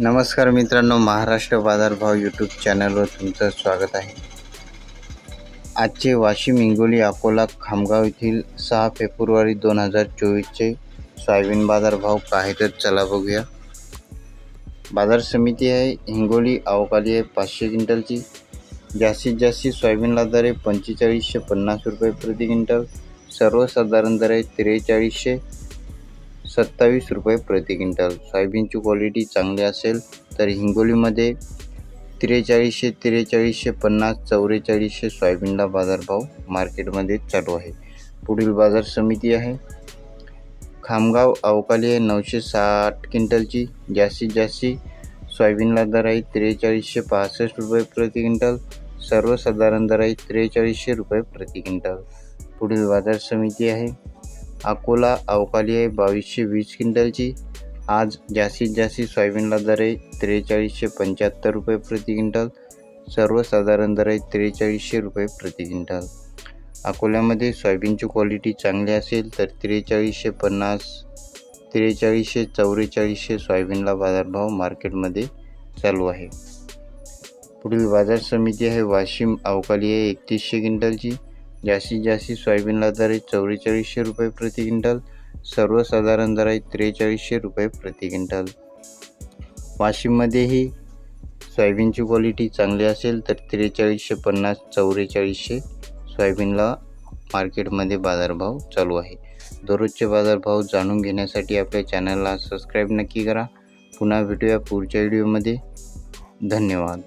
नमस्कार मित्रांनो महाराष्ट्र बाजारभाव यूट्यूब चॅनलवर तुमचं स्वागत आहे. आजचे वाशिम हिंगोली अकोला खामगाव येथील सहा फेब्रुवारी दोन हजार चोवीसचे सोयाबीन बाजारभाव काय तर चला बघूया. बाजार समिती आहे हिंगोली अवकाली आहे पाचशे क्विंटलची. जास्तीत जास्त सोयाबीनला दर आहे पंचेचाळीसशे पन्नास रुपये प्रति क्विंटल. सर्वसाधारण दर आहे त्रेचाळीसशे सत्तावीस रुपये प्रति क्विंटल. सोयाबीनची क्वालिटी चांगली असेल तर हिंगोलीमध्ये त्रेचाळीसशे त्रेचाळीसशे पन्नास चौवेचाळीसशे सोयाबीनला बाजारभाव मार्केटमध्ये चालू आहे. पुढील बाजार समिती आहे. खामगाव अवकाली आहे नऊशे साठ क्विंटलची. जास्तीत जास्त सोयाबीनला दर आहे त्रेचाळीसशे पासष्ट रुपये प्रति क्विंटल. सर्वसाधारण दर आहे त्रेचाळीसशे रुपये प्रति क्विंटल. पुढील बाजार समिती आहे. अकोला अवकाली आहे बावीसशे वीस क्विंटलची. आज जास्तीत जास्त सोयाबीनला दर आहे त्रेचाळीसशे पंच्याहत्तर रुपये प्रति क्विंटल. सर्वसाधारण दर आहे त्रेचाळीसशे रुपये प्रति क्विंटल. अकोल्यामध्ये सोयाबीनची क्वालिटी चांगली असेल तर त्रेचाळीसशे पन्नास त्रेचाळीसशे चौवेचाळीसशे सोयाबीनला बाजारभाव मार्केटमध्ये चालू आहे. पुढील बाजार समिती आहे वाशिम अवकाली आहे एकतीसशे क्विंटलची. जास्तीत जास्त सोयाबीनला दर आहे चौवेचाळीसशे रुपये प्रति क्विंटल सर्वसाधारण दर आहे त्रेचाळीसशे रुपये प्रति क्विंटल. वाशिममध्येही सोयाबीनची क्वालिटी चांगली असेल तर त्रेचाळीसशे पन्नास चौवेचाळीसशे सोयाबीनला मार्केटमध्ये बाजारभाव चालू आहे. दररोजचे बाजारभाव जाणून घेण्यासाठी आपल्या चॅनलला सबस्क्राईब नक्की करा. पुन्हा भेटूया पुढच्या व्हिडिओमध्ये धन्यवाद.